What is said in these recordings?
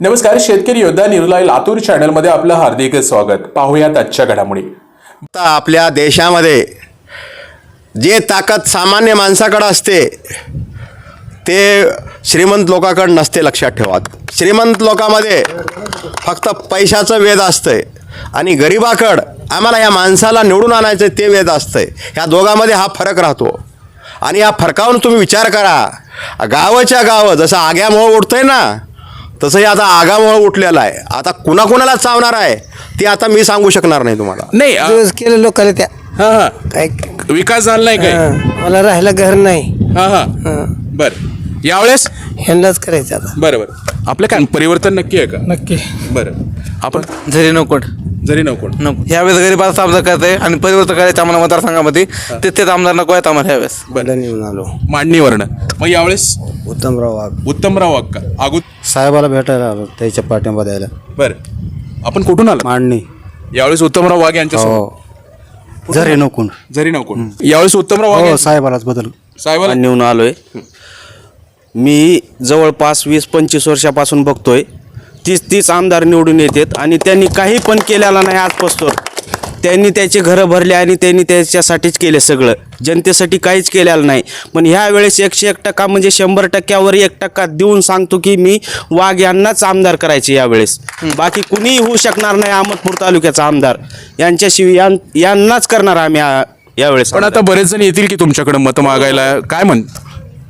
नमस्कार शेतकरी योद्धा निर्लय लातूर चॅनलमध्ये आपलं हार्दिक स्वागत. पाहूयात आजच्या घडामोडी. आता आपल्या देशामध्ये जे ताकद सामान्य माणसाकडं असते ते श्रीमंत लोकाकडं नसते लक्षात ठेवा. श्रीमंत लोकांमध्ये फक्त पैशाचं वेद असतंय आणि गरिबाकडं आम्हाला या माणसाला निवडून आणायचं ते वेद असतंय. ह्या दोघांमध्ये हा फरक राहतो. आणि या फरकावरून तुम्ही विचार करा. गावाच्या गावं जसं आग्यामुळं उठतंय ना तसंही आता आगामुळं उठलेलं आहे. आता कुणाकुणाला चावणार आहे ते आता मी सांगू शकणार नाही तुम्हाला. नाही अ, दिवस केलं लोकांना त्या. हा हा. काय विकास झाला नाही काय? हं, मला राहायला घर नाही. हा हा. हं, बर. यावेळेस? ह्यांनाच करायचं आता. बरं बरं. आपलं काय? परिवर्तन नक्की आहे का? नक्की. बरं. आपण जरी नको जरी नको. नको. ह्यावेळेस गरीबाचा आमदार करायचं आहे आणि परिवर्तन करायचं आम्हाला मतदारसंघामध्ये. ते तेच आमदार नको आहेत आम्हाला ह्यावेळेस बदल येऊन आलो. मांडणीवरनं मग यावेळेस? उत्तमराव वाघ. उत्तमराव अक्का अगो साहेबाला भेटायला आलो त्याच्या पाठिंबा द्यायला. बरं. आपण कुठून आलो मांडणी. यावेळेस उत्तमराव वाघ यांच्या हो. जरी नकून जरी नको. यावेळेस उत्तमराव वाघ हो यांच्या- साहेबालाच बदल. साहेबाला नेऊन आलोय. मी जवळपास वीस पंचवीस वर्षापासून बघतोय. तीस तीस आमदार निवडून येतात आणि त्यांनी काही पण केलेलं नाही आजपासून. त्यांनी त्याचे घरं भरले आणि त्यांनी त्याच्यासाठीच केले सगळं. जनतेसाठी काहीच केलेलं नाही. पण ह्या वेळेस एकशे एक टक्का म्हणजे शंभर टक्क्यावर एक टक्का देऊन सांगतो की मी वाघ यांनाच आमदार करायचे यावेळेस बाकी कुणीही होऊ शकणार नाही अहमदपूर तालुक्याचा आमदार. यांच्याशिवाय यांनाच करणार आम्ही यावेळेस पण आता बरेच जण येतील की तुमच्याकडे मत मागायला. काय म्हण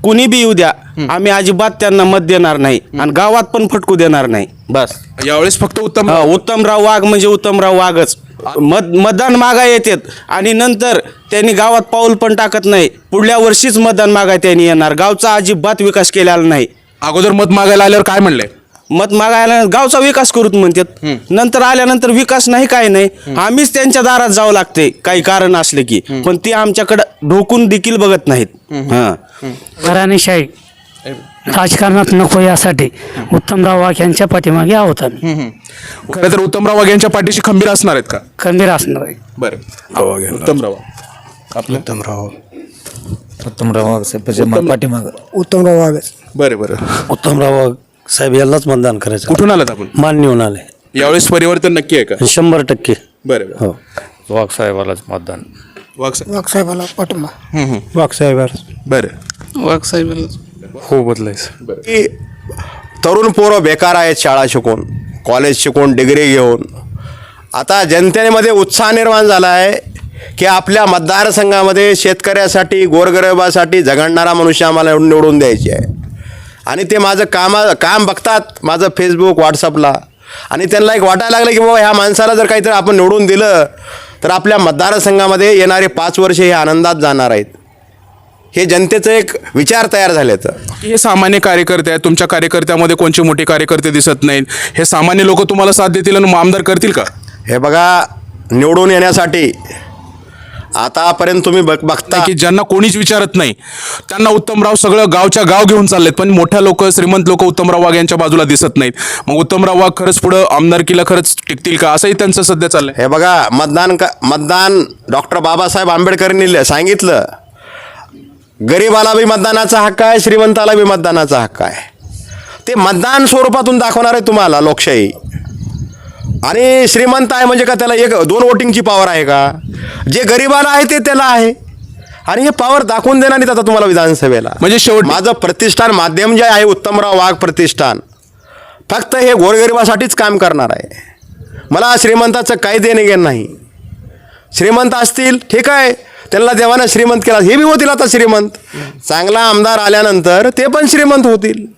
कुणी बी येऊ द्या आम्ही अजिबात त्यांना मत देणार नाही. आणि गावात पण फटकू देणार नाही. बस. यावेळेस फक्त उत्तम हा, उत्तमराव वाघ म्हणजे उत्तमराव वाघच. मत मतदान मागा येतात. आणि नंतर त्यांनी गावात पाऊल पण टाकत नाही. पुढल्या वर्षीच मतदान मागा त्यांनी येणार. गावचा अजिबात विकास केलेला नाही. अगोदर मत मागायला आल्यावर काय म्हणले? मत मागायला गावचा विकास करूत म्हणतात. नंतर आल्यानंतर विकास नाही काय नाही. आम्हीच त्यांच्या दारात जावं लागते. काही कारण असले की. पण ते आमच्याकडं ढोकून देखील बघत नाहीत. हा. घराणेशाही राजकारणात नको यासाठी. उत्तमराव वाघ यांच्या पाठीमागे आहोत आम्ही. खरं तर उत्तमराव वाघ यांच्या पाठीशी खंबीर असणार आहेत का? खंबीर असणार आहे. बरं. उत्तमराव. आपलं? उत्तमराव उत्तमराव पाठीमाग. उत्तमराव वाघच. बरं बरं. उत्तमराव साहेब यालाच मतदान करायचं. कुठून आलात आपण? मान्य होऊन आले. यावेळेस परिवर्तन नक्की आहे का? शंभर टक्के. बरं बरं. हो. वाघ साहेबालाच मतदान. वाघ साहेब. वाघ साहेबाला पाठिंबा. वाघ साहेब. बरं. वाघ साहेब. हो बदलायचं. की तरुण पोरं बेकार आहेत शाळा शिकून कॉलेज शिकून डिग्री घेऊन. आता जनतेमध्ये उत्साह निर्माण झाला आहे की आपल्या मतदारसंघामध्ये शेतकऱ्यासाठी गोरगरिबासाठी झगडणारा मनुष्य आम्हाला निवडून द्यायचे आहे. आणि ते माझं कामा काम बघतात माझं फेसबुक व्हॉट्सअपला आणि त्यांना एक वाटायला लागलं की बाबा ह्या माणसाला जर काहीतरी आपण निवडून दिलं तर आपल्या मतदारसंघामध्ये येणारे पाच वर्षे हे आनंदात जाणार आहेत. हे जनतेचं एक विचार तयार झाल्याचं. हे सामान्य कार्यकर्ते आहेत. तुमच्या कार्यकर्त्यामध्ये कोणचे मोठे कार्यकर्ते दिसत नाहीत? हे सामान्य लोक तुम्हाला साथ देतील आणि आमदार करतील का? हे बघा निवडून येण्यासाठी आतापर्यंत तुम्ही बघ बघता की ज्यांना कोणीच विचारत नाही त्यांना उत्तमराव सगळं गावच्या गाव घेऊन चाललेत पण मोठ्या लोक श्रीमंत लोक उत्तमराव वाघ यांच्या बाजूला दिसत नाहीत. मग उत्तमराव वाघ खरंच पुढं आमदारकीला खरंच टिकतील का? असंही त्यांचं सध्या चाललंय. हे बघा मतदान का मतदान डॉक्टर बाबासाहेब आंबेडकरांनी सांगितलं. गरीबाला बी मतदानाचा हक्क आहे श्रीमंताला बी मतदानाचा हक्क आहे. ते मतदान स्वरूपातून दाखवणार आहे तुम्हाला लोकशाही. आणि श्रीमंत आहे म्हणजे का त्याला एक दोन वोटिंगची पॉवर आहे का? जे गरिबाला आहे ते त्याला आहे. आणि हे पॉवर दाखवून देणार नाहीत आता तुम्हाला विधानसभेला. म्हणजे शेवटी- माझं प्रतिष्ठान माध्यम जे आहे उत्तमराव वाघ प्रतिष्ठान फक्त हे गोरगरिबासाठीच काम करणार आहे. मला श्रीमंताचं काही देणे घेणं नाही. श्रीमंत असतील ठीक आहे. त्यांना देवानं श्रीमंत केला. हे बी होतील आता श्रीमंत. चांगला आमदार आल्यानंतर ते पण श्रीमंत होतील.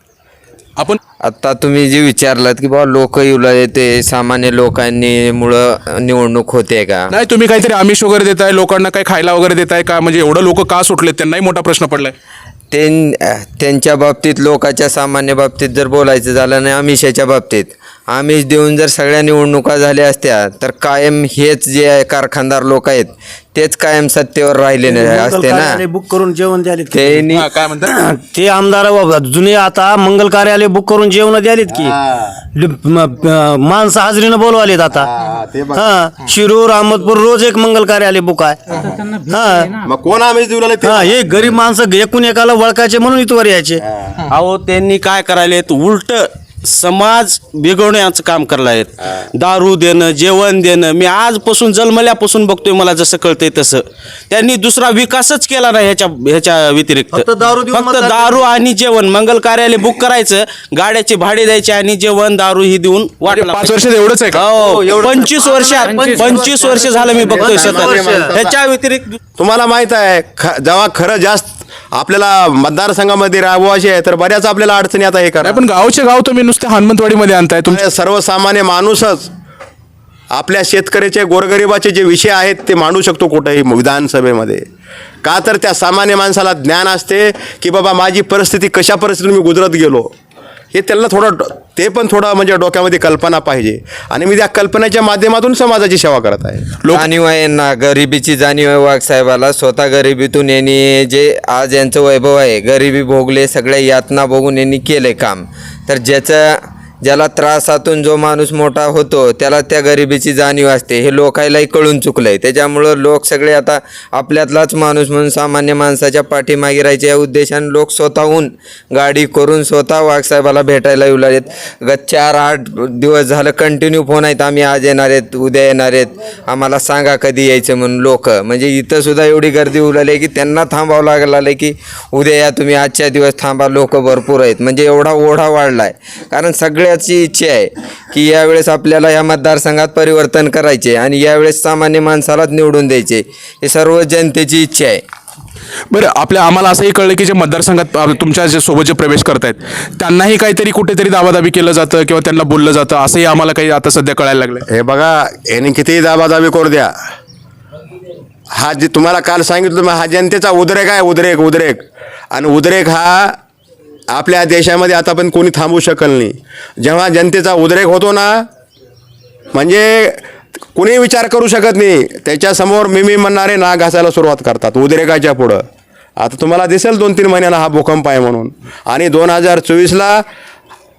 आपण आता तुम्ही जे विचारलात की बाबा लोक येऊला येते सामान्य लोकांनी मुळे निवडणूक होते का? नाही तुम्ही काहीतरी आमिष वगैरे देताय लोकांना काही खायला वगैरे देताय का? म्हणजे एवढं लोक का सुटलेत? त्यांनाही मोठा प्रश्न पडलाय. त्यां त्यांच्या बाबतीत लोकांच्या सामान्य बाबतीत जर बोलायचं झालं नाही आमिषाच्या बाबतीत. आमिष देऊन जर सगळ्या निवडणुका झाल्या असत्या तर कायम हेच जे कारखानदार लोक आहेत तेच कायम सत्तेवर राहिले नाही असते ना. बुक करून जेवण द्याले त्यांनी हा, काय म्हणतात? ते आमदार बाबा, जुने आता मंगल कार्यालय बुक करून जेवण द्यालेत की. म- माणसं हाजरीनं बोलवालेत आता. हा शिरूर अहमदपूर रोज एक मंगल कार्यालय बुक आहे. हा. मग कोण ते? हा हे गरीब माणसं एकूण एकाला वळखायचे म्हणून इथवर यायचे. अहो त्यांनी काय करायलेत? उलट समाज बिघडवण्याचं काम करला आहेत. दारू देणं जेवण देणं. मी आजपासून जन्मल्यापासून बघतोय मला जसं कळतंय तसं. त्यांनी दुसरा विकासच केला नाही ह्याच्या ह्याच्या व्यतिरिक्त. फक्त दारू देऊन फक्त मतदान दारू आणि जेवण. मंगल कार्यालय बुक करायचं गाड्याचे भाडे द्यायचे आणि जेवण दारू ही देऊन वाटला पाच वर्षात एवढंच आहे का? हो पंचवीस वर्षात पंचवीस वर्ष झालं मी बघतोय सतत. ह्याच्या व्यतिरिक्त तुम्हाला माहीत आहे ख जेव्हा खरं जास्त आपल्याला मतदारसंघामध्ये राहावं आहे तर बऱ्याच आपल्याला अडचणी आता हे करा. नाही पण गावचे गाव तुम्ही नुसते हनुमंतवाडीमध्ये आणताय तुमच्या सर्वसामान्य माणूसच आपल्या शेतकऱ्याचे गोरगरिबाचे जे विषय आहेत ते मांडू शकतो कुठेही विधानसभेमध्ये. का तर त्या सामान्य माणसाला ज्ञान असते की बाबा माझी परिस्थिती कशा परिस्थितीतून मी गुजरत गेलो? हे त्यांना थोडं डो- ते पण थोडं म्हणजे डोक्यामध्ये कल्पना पाहिजे. आणि मी त्या कल्पनेच्या माध्यमातून समाजाची सेवा करत आहे. जाणीव आहे यांना गरिबीची जाणीव आहे वाघ साहेबाला स्वतः गरिबीतून यांनी जे आज यांचं वैभव आहे गरिबी भोगले सगळ्या यातना भोगून यांनी केले काम. तर ज्याचं ज्याला त्रासातून जो माणूस मोठा होतो त्याला त्या गरिबीची जाणीव असते. हे लोकायलाही कळून चुकलंय. त्याच्यामुळं लोक सगळे आता आपल्यातलाच माणूस म्हणून सामान्य माणसाच्या पाठीमागे राहायच्या या उद्देशाने लोक स्वतःहून गाडी करून स्वतः वाघसाहेबाला भेटायला येऊ लागलेत. ग चार आठ दिवस झालं कंटिन्यू फोन आहेत. आम्ही आज येणार आहेत उद्या येणार आहेत. आम्हाला सांगा कधी यायचं म्हणून लोक. म्हणजे इथंसुद्धा एवढी गर्दी होऊ लागली की त्यांना थांबावं लागलं की उद्या या तुम्ही आजच्या दिवस थांबा लोक भरपूर आहेत. म्हणजे एवढा ओढा वाढला आहे कारण सगळे सगळ्याची इच्छा आहे की यावेळेस आपल्याला या मतदारसंघात परिवर्तन करायचे आणि यावेळेस सामान्य माणसालाच निवडून द्यायचे. हे सर्व जनतेची इच्छा आहे. बरं आपल्या आम्हाला असंही कळलं की जे मतदारसंघात तुमच्या जे सोबत जे प्रवेश करतायत त्यांनाही काहीतरी कुठेतरी दावादाबी केलं जातं किंवा त्यांना बोललं जातं असंही आम्हाला काही आता सध्या कळायला लागलं हे बघा यांनी कितीही दाबादाबी करू द्या. हा जे तुम्हाला काल सांगितलं मी, हा जनतेचा उद्रेक आहे उद्रेक उद्रेक. आणि उद्रेक हा आपल्या देशामध्ये आता पण कोणी थांबू शकल नाही. जेव्हा जनतेचा उद्रेक होतो ना म्हणजे कुणी विचार करू शकत नाही. त्याच्यासमोर मी मी म्हणणारे नाक घासायला सुरुवात करतात उद्रेकाच्या पुढं. आता तुम्हाला दिसेल दोन तीन महिन्याला हा भूकंप आहे म्हणून. आणि दोन हजार चोवीसला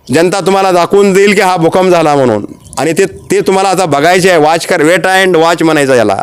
जनता तुम्हाला दाखवून देईल की हा भूकंप झाला म्हणून. आणि ते ते तुम्हाला आता बघायचे आहे. वॉच कर वेट अँड वॉच म्हणायचं याला.